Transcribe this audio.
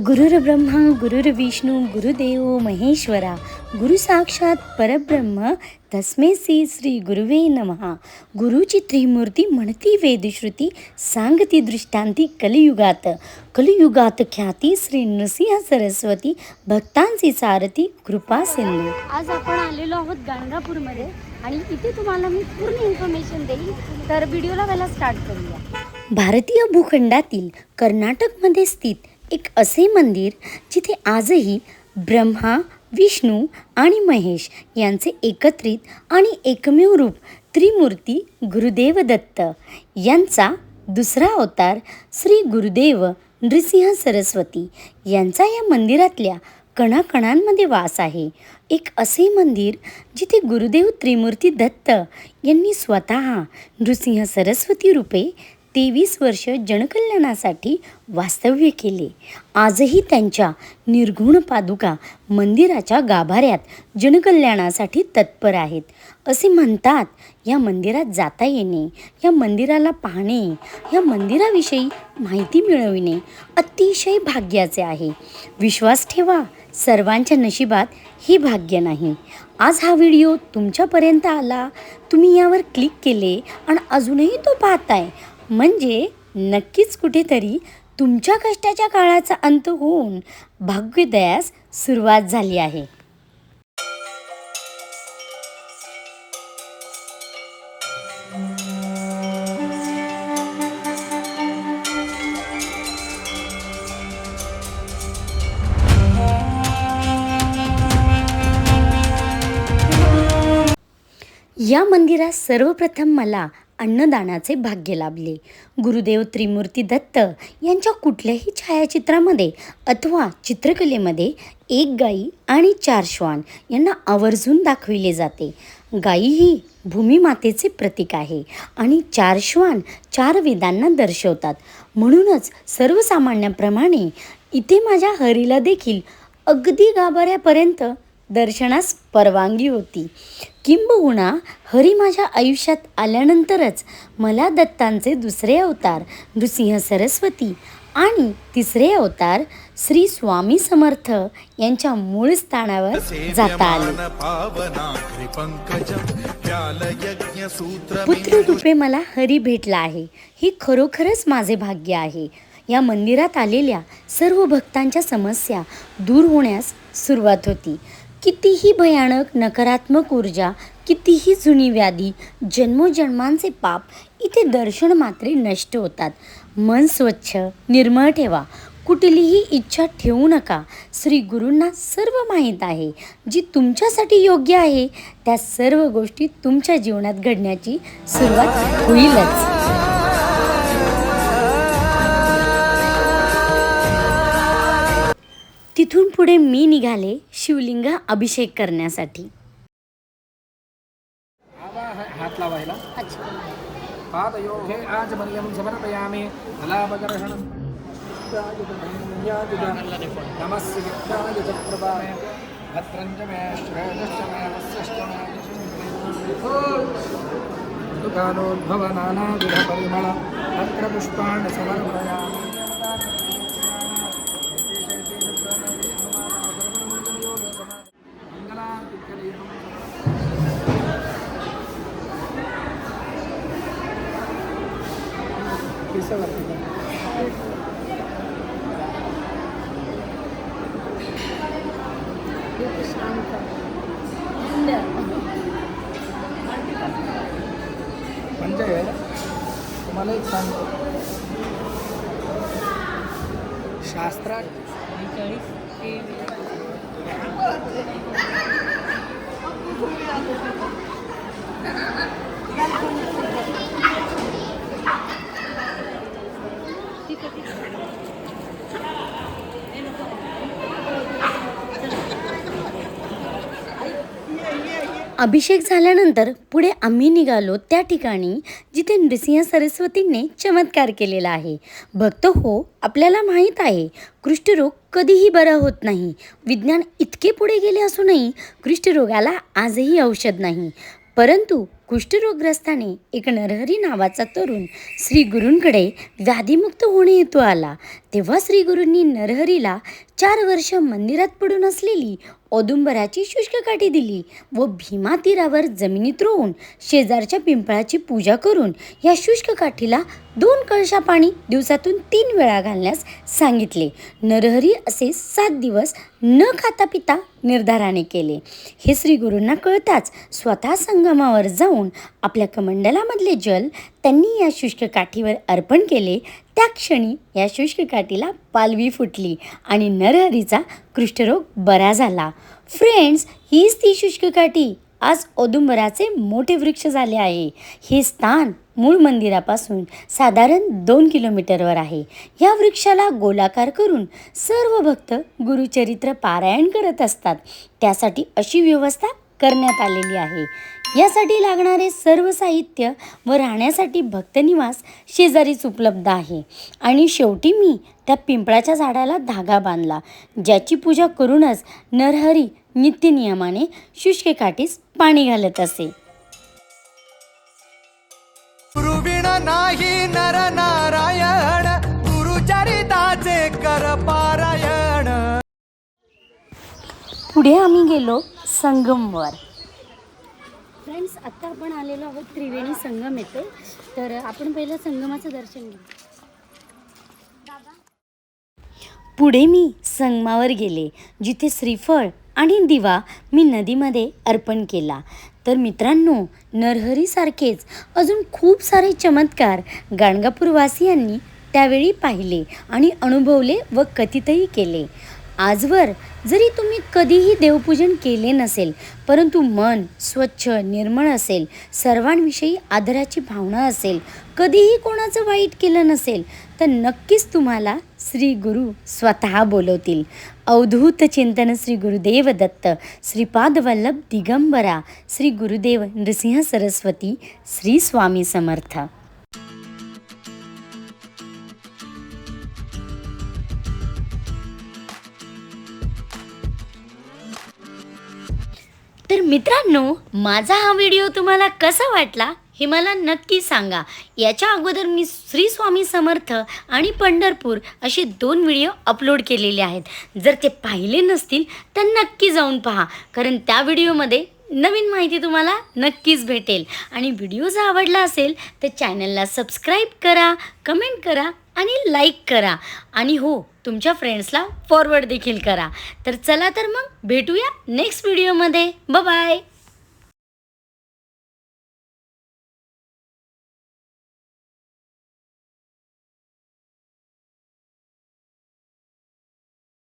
गुरुर्ब्रह्मा गुरुर्विष्णू गुरुदेव महेश्वरा गुरु साक्षात परब्रह्म तस्मे श्री श्री गुरुवे नमहा. गुरुची त्रिमूर्ती म्हणती वेदश्रुती सांगती दृष्टांती कलियुगात. कलियुगात ख्याती श्री नृसिंह सरस्वती भक्तांची सारथी कृपा सिंधू. आज आपण आलेलो आहोत गाणगापूरमध्ये आणि इथे तुम्हाला मी पूर्ण इन्फॉर्मेशन देईल तर व्हिडिओला पहिला स्टार्ट करूया. भारतीय भूखंडातील कर्नाटकमध्ये स्थित एक असे मंदिर जिथे आजही ब्रह्मा विष्णू आणि महेश यांचे एकत्रित आणि एकमेव रूप त्रिमूर्ती गुरुदेव दत्त यांचा दुसरा अवतार श्री गुरुदेव नृसिंह सरस्वती यांचा या मंदिरातल्या कणाकणांमध्ये वास आहे. एक असे मंदिर जिथे गुरुदेव त्रिमूर्ती दत्त यांनी स्वतः नृसिंह सरस्वती रूपे तेवीस वर्ष जनकल्याणासाठी वास्तव्य केले. आजही त्यांच्या निर्गुण पादुका मंदिराच्या गाभाऱ्यात जनकल्याणासाठी तत्पर आहेत. असे म्हणतात या मंदिरात जाता येणे या मंदिराला पाहणे या मंदिराविषयी माहिती मिळविणे अतिशय भाग्याचे आहे. विश्वास ठेवा सर्वांच्या नशिबात हे भाग्य नाही. आज हा व्हिडिओ तुमच्यापर्यंत आला. तुम्ही यावर क्लिक केले आणि अजूनही तो पाहताय. म्हणजे नक्कीच कुठेतरी तुमच्या कष्टाच्या काळाचा अंत होऊन भाग्योदयास सुरुवात झाली आहे. या मंदिरात सर्वप्रथम मला अन्नदानाचे भाग्य लाभले. गुरुदेव त्रिमूर्ती दत्त यांच्या कुठल्याही छायाचित्रामध्ये अथवा चित्रकलेमध्ये एक गाई आणि चार श्वान यांना आवर्जून दाखविले जाते. गाई ही भूमिमातेचे प्रतीक आहे आणि चार श्वान चार वेदांना दर्शवतात. म्हणूनच सर्वसामान्याप्रमाणे इथे माझ्या हरीला देखील अगदी गाभाऱ्यापर्यंत दर्शनास परवानगी होती. किंबहुना हरी माझ्या आयुष्यात आल्यानंतरच मला दत्तांचे दुसरे अवतार नृसिंह सरस्वती आणि तिसरे अवतार श्री स्वामी समर्थ यांच्या मूळ स्थानावर जाता आले. पुत्ररूपे मला हरी भेटला आहे. ही खरोखरच माझे भाग्य आहे. या मंदिरात आलेल्या सर्व भक्तांच्या समस्या दूर होण्यास सुरुवात होती. कितीही भयानक नकारात्मक ऊर्जा कितीही जुनी व्याधी जन्मोजन्मांचे पाप इथे दर्शन मात्रे नष्ट होतात. मन स्वच्छ निर्मळ ठेवा. कुठलीही इच्छा ठेवू नका. श्री गुरूंना सर्व माहीत आहे. जी तुमच्यासाठी योग्य आहे त्या सर्व गोष्टी तुमच्या जीवनात घडण्याची सुरुवात होईलच. तिथून पुढे मी निघाले शिवलिंग अभिषेक करण्यासाठी. आवाह हात लावायला. पादयो हे आजमल्यं समर्पयामि. दुकानोद्भवनानाविधपरिमळ भद्रपुष्पाणि म्हणजे तुम्हाला एक सांगतो. शास्त्रात अभिषेक झाल्यानंतर पुढे आम्ही निघालो त्या ठिकाणी जिथे नृसिंह सरस्वतींनी चमत्कार केलेला आहे. भक्त हो आपल्याला माहीत आहे कुष्ठरोग कधीही बरा होत नाही. विज्ञान इतके पुढे गेले असूनही कुष्ठरोगाला आजही औषध नाही. परंतु कुष्ठरोगग्रस्ताने एक नरहरी नावाचा तरुण श्री गुरूंकडे व्याधीमुक्त होणे हेतू आला. तेव्हा श्री गुरूंनी नरहरीला चार वर्ष मंदिरात पडून असलेली औदुंबराची शुष्क काठी दिली व भीमा तीरावर जमिनीत रोवून शेजारच्या पिंपळाची पूजा करून या शुष्क काठीला दोन कळशा पाणी दिवसातून तीन वेळा घालण्यास सांगितले. नरहरी असे सात दिवस न खाता पिता निर्धाराने केले. हे श्री गुरूंना कळताच स्वतः संगमावर जाऊन आपल्या कमंडलामधले जल त्यांनी या शुष्क काठीवर अर्पण केले. त्या क्षणी या शुष्क काठीला पालवी फुटली आणि नरहरीचा कुष्ठरोग बरा झाला. फ्रेंड्स हीच ती शुष्क काठी आज औदुंबराचे मोठे वृक्ष झाले आहे. हे स्थान मूळ मंदिरापासून साधारण दोन किलोमीटरवर आहे. या वृक्षाला गोलाकार करून सर्व भक्त गुरुचरित्र पारायण करत असतात. त्यासाठी अशी व्यवस्था करण्यात आलेली आहे. यासाठी लागणारे सर्व साहित्य व राहण्यासाठी भक्तनिवास शेजारीच उपलब्ध आहे. आणि शेवटी मी त्या पिंपळाच्या झाडाला धागा बांधला. ज्याची पूजा करूनच नरहरी नित्यनियमाने शुष्केकाठीस पाणी घालत असे. नाही नर नारायण गुरुचरिताचे कर पारायण पुढे आम्ही गेलो संगमवर. फ्रेंड्स आत्ता आपण आलेलो आहोत त्रिवेणी संगम येथे. तर आपण पहिलं संगमाचं दर्शन घेऊ. पुढे मी संगमावर गेले जिथे श्रीफळ आणि दिवा मी नदीमध्ये अर्पण केला. तर मित्रांनो नरहरीसारखेच अजून खूप सारे चमत्कार गाणगापूरवासियांनी त्यावेळी पाहिले आणि अनुभवले व कथितही केले. आजवर जरी तुम्ही कधीही देवपूजन केले नसेल परंतु मन स्वच्छ निर्मळ असेल सर्वांविषयी आदराची भावना असेल कधीही कोणाचं वाईट केलं नसेल तर नक्कीच तुम्हाला श्री गुरु स्वतः बोलवतील. अवधूत चिंतन श्री गुरुदेव दत्त श्रीपाद वल्लभ दिगंबरा श्री गुरुदेव नृसिंह सरस्वती श्री स्वामी समर्थ. तर मित्रांनो माझा हा व्हिडिओ तुम्हाला कसा वाटला? हे मला नक्की सांगा. याच्या अगोदर मी श्री स्वामी समर्थ आणि पंढरपूर असे दोन व्हिडिओ अपलोड केलेले आहेत. जर ते पाहिले नसतील तर नक्की जाऊन पहा. कारण त्या व्हिडिओमध्ये नवीन माहिती तुम्हाला नक्कीच भेटेल. आणि व्हिडिओ जर आवडला असेल तर चॅनलला सबस्क्राईब करा कमेंट करा आणि लाईक करा. आणि हो तुमच्या फ्रेंड्सला फॉरवर्ड देखील करा. तर चला तर मग भेटूया नेक्स्ट व्हिडिओमध्ये. बाय